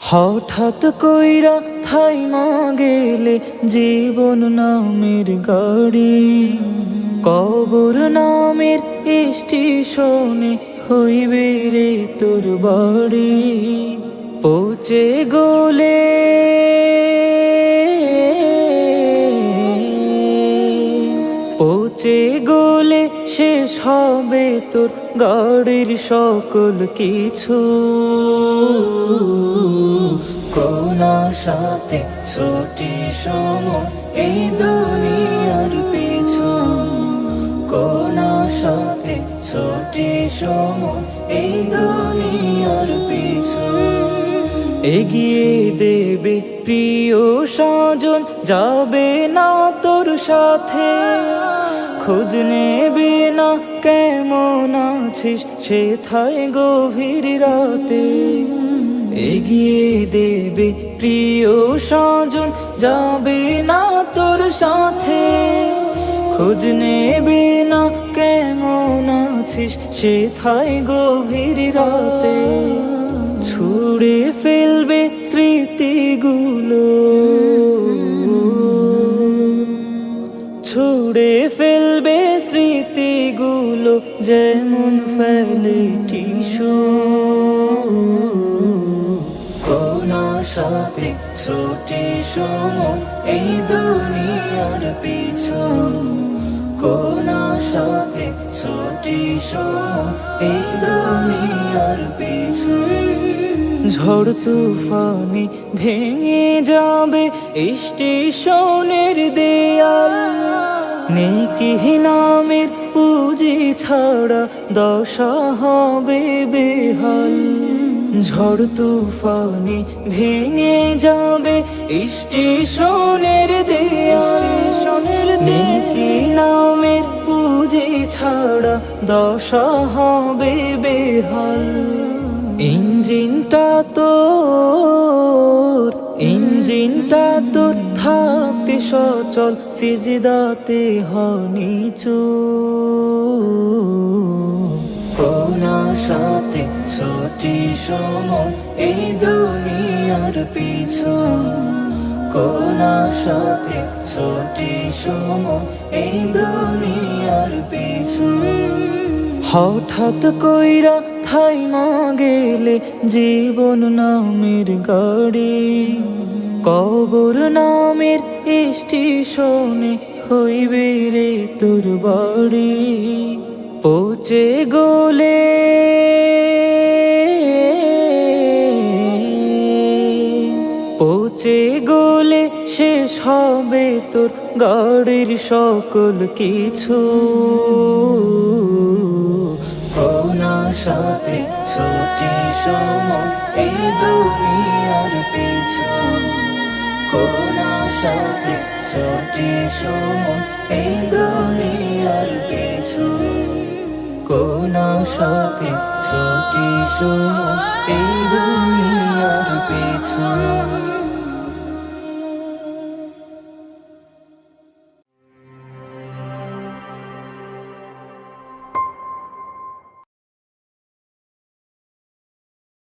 হঠাৎ কইরা থাইমা গেলে জীবন নামের গাড়ি। কবর নামের স্টেশনে হইবে রে তোর বাড়ি। পৌঁছে গোলে পৌঁছে গোলে শেষ হবে তোর গাড়ির সকল কিছু। কোন সাথে ছুটি সময় এই দুনিয়ার পিছু। কোন সাথে ছুটি সময় এই দুনিয়ার পিছু। এগিয়ে দেবে প্রিয় স্বজন যাবে না তোর সাথে। খোঁজ নেবে না, কেমন আছিস? সে থায় গভীর রাতে। এগিয়ে দেবে প্রিয় স্বজন, যাবে না তোর সাথে। খোঁজ নেবে না, কেমন আছিস? সে থায় গভীর রাতে। ছুড়ে ফেলবে স্মৃতিগুলো। ছুড়ে স্মৃতিগুলো যেমন ফেলে টিসু কোন সাথে ছুটি সময় এই দুনিয়ার পিছু। কোন সাথে ছুটি সময় এই দুনিয়ার পিছু। ঝড় তুফানে ভেঙে যাবে স্টেশনের দেয়াল। নেকি নামের পুঁজি ছাড়া দশা হবে বেহাল। ঝড় তুফানে ভেঙে যাবে স্টেশনের দেয়াল। নেকি নামের পুঁজি ছাড়া দশা হবে বেহাল। ইঞ্জিনটা তোর ইঞ্জিনটা তোর থাকতে সচল, সিজদাতে হনিচু। সাথে ছুটি সময় এই দুনিয়ার পিছু। কোন সাথে ছুটি সময় এই দুনিয়ার পিছু। হঠাৎ কইরা থাইমা গেলে জীবন নামের গাড়ি। কবর নামের স্টেশনে হইবে রে তোর বাড়ি। পৌঁছে গোলে পৌঁছে গোলে শেষ হবে তোর গাড়ির সকল কিছু। সাথে ছুটি সময় এই দুনিয়ার সাথে ছুটি সময় এই দুনিয়ার পিছু। কোন সাথে ছুটি সময় এই দুনিয়ার পিছু